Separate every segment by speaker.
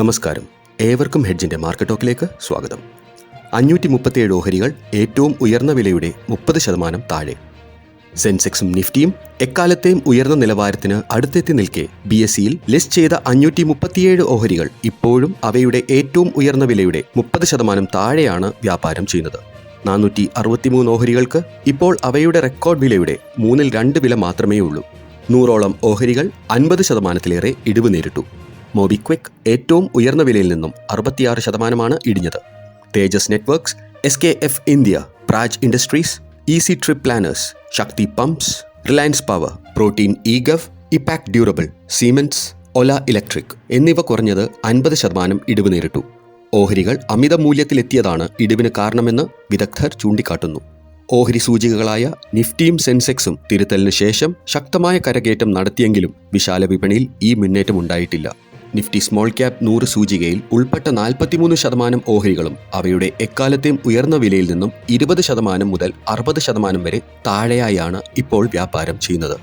Speaker 1: നമസ്കാരം. ഏവർക്കും ഹെഡ്ജിന്റെ മാർക്കറ്റ് ടോക്കിലേക്ക് സ്വാഗതം. അഞ്ഞൂറ്റി മുപ്പത്തിയേഴ് ഓഹരികൾ ഏറ്റവും ഉയർന്ന വിലയുടെ മുപ്പത് ശതമാനം താഴെ. സെൻസെക്സും നിഫ്റ്റിയും എക്കാലത്തെയും ഉയർന്ന നിലവാരത്തിന് അടുത്തെത്തി നിൽക്കെ ബി എസ് സിയിൽ ലിസ്റ്റ് ചെയ്ത അഞ്ഞൂറ്റി മുപ്പത്തിയേഴ് ഓഹരികൾ ഇപ്പോഴും അവയുടെ ഏറ്റവും ഉയർന്ന വിലയുടെ മുപ്പത് ശതമാനം താഴെയാണ് വ്യാപാരം ചെയ്യുന്നത്. നാനൂറ്റി അറുപത്തിമൂന്ന് ഓഹരികൾക്ക് ഇപ്പോൾ അവയുടെ റെക്കോർഡ് വിലയുടെ മൂന്നിൽ രണ്ട് വില മാത്രമേ ഉള്ളൂ നൂറോളം ഓഹരികൾ അൻപത് ശതമാനത്തിലേറെ ഇടിവ് നേരിട്ടു. മോബിക്വിക്ക് ഏറ്റവും ഉയർന്ന വിലയിൽ നിന്നും അറുപത്തിയാറ് ശതമാനമാണ് ഇടിഞ്ഞത്. Tejas Networks S K F India Praj Industries Easy Trip Planners Shakti Pumps Reliance Power Protean eGov EPACK Durable Siemens Ola Electric എന്നിവ കുറഞ്ഞത് അൻപത് ശതമാനം ഇടിവ് നേരിട്ടു. ഓഹരികൾ അമിത മൂല്യത്തിലെത്തിയതാണ് ഇടിവിന് കാരണമെന്ന് വിദഗ്ധർ ചൂണ്ടിക്കാട്ടുന്നു. ഓഹരി സൂചികകളായ നിഫ്റ്റിയും സെൻസെക്സും തിരുത്തലിന് ശേഷം ശക്തമായ കരകയറ്റം നടത്തിയെങ്കിലും വിശാല വിപണിയിൽ ഈ മുന്നേറ്റം ഉണ്ടായിട്ടില്ല. നിഫ്റ്റി സ്മോൾ ക്യാപ് നൂറ് സൂചികയിൽ ഉൾപ്പെട്ട നാൽപ്പത്തിമൂന്ന് ശതമാനം ഓഹരികളും അവയുടെ എക്കാലത്തെയും ഉയർന്ന വിലയിൽ നിന്നും ഇരുപത് ശതമാനം മുതൽ അറുപത് ശതമാനം വരെ താഴെയായാണ് ഇപ്പോൾ വ്യാപാരം ചെയ്യുന്നത്.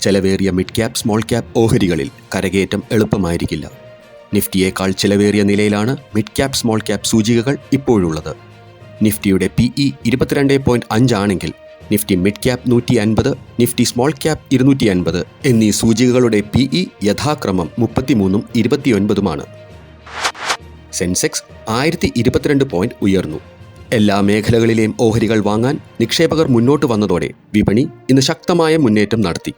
Speaker 1: ചെലവേറിയ മിഡ് ക്യാപ് സ്മോൾ ക്യാപ് ഓഹരികളിൽ കരകയറ്റം എളുപ്പമായിരിക്കില്ല. നിഫ്റ്റിയേക്കാൾ ചെലവേറിയ നിലയിലാണ് മിഡ് ക്യാപ് സ്മോൾ ക്യാപ് സൂചികകൾ ഇപ്പോഴുള്ളത്. നിഫ്റ്റിയുടെ പി ഇ ഇരുപത്തിരണ്ട് പോയിന്റ് അഞ്ചാണെങ്കിൽ നിഫ്റ്റി മിഡ് ക്യാപ് നൂറ്റി അൻപത് നിഫ്റ്റി സ്മോൾ ക്യാപ് ഇരുന്നൂറ്റി അൻപത് എന്നീ സൂചികകളുടെ പി ഇ യഥാക്രമം മുപ്പത്തിമൂന്നും ഇരുപത്തിയൊൻപതുമാണ്. സെൻസെക്സ് ആയിരത്തി ഇരുപത്തിരണ്ട് പോയിന്റ് ഉയർന്നു. എല്ലാ മേഖലകളിലെയും ഓഹരികൾ വാങ്ങാൻ നിക്ഷേപകർ മുന്നോട്ട് വന്നതോടെ വിപണി ഇന്ന് ശക്തമായ മുന്നേറ്റം നടത്തി.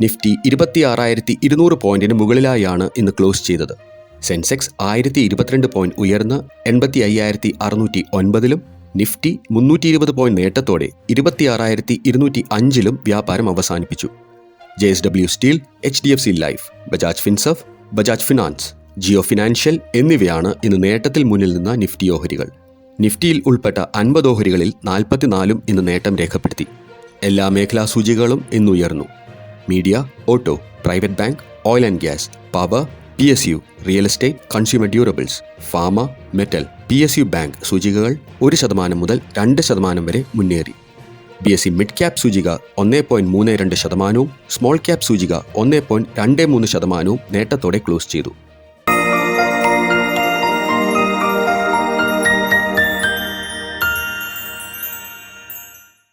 Speaker 1: നിഫ്റ്റി ഇരുപത്തിയാറായിരത്തി ഇരുന്നൂറ് പോയിന്റിന് മുകളിലായാണ് ഇന്ന് ക്ലോസ് ചെയ്തത്. സെൻസെക്സ് ആയിരത്തി ഇരുപത്തിരണ്ട് പോയിന്റ് ഉയർന്ന് എൺപത്തി അയ്യായിരത്തി അറുന്നൂറ്റി ഒൻപതിലും നിഫ്റ്റി മുന്നൂറ്റി ഇരുപത് പോയിന്റ് നേട്ടത്തോടെ ഇരുപത്തിയാറായിരത്തി ഇരുന്നൂറ്റി അഞ്ചിലും വ്യാപാരം അവസാനിപ്പിച്ചു. J S W Steel H D F C Life Bajaj Finserv Bajaj Finance Jio Financial എന്നിവയാണ് ഇന്ന് നേട്ടത്തിൽ മുന്നിൽ നിന്ന നിഫ്റ്റി ഓഹരികൾ. നിഫ്റ്റിയിൽ ഉൾപ്പെട്ട അൻപത് ഓഹരികളിൽ നാൽപ്പത്തിനാലും ഇന്ന് നേട്ടം രേഖപ്പെടുത്തി. എല്ലാ മേഖലാ സൂചികകളും ഇന്നുയർന്നു. Media auto private bank oil and gas power P S U real estate consumer durables pharma metal P S U bank സൂചികകൾ ഒരു ശതമാനം മുതൽ രണ്ട് ശതമാനം വരെ മുന്നേറി. B S C mid cap സൂചിക ഒന്നേ പോയിന്റ് മൂന്ന് രണ്ട് ശതമാനവും സ്മോൾ ക്യാപ് സൂചിക ഒന്നേ പോയിന്റ് രണ്ട് മൂന്ന് ശതമാനവും നേട്ടത്തോടെ ക്ലോസ് ചെയ്തു.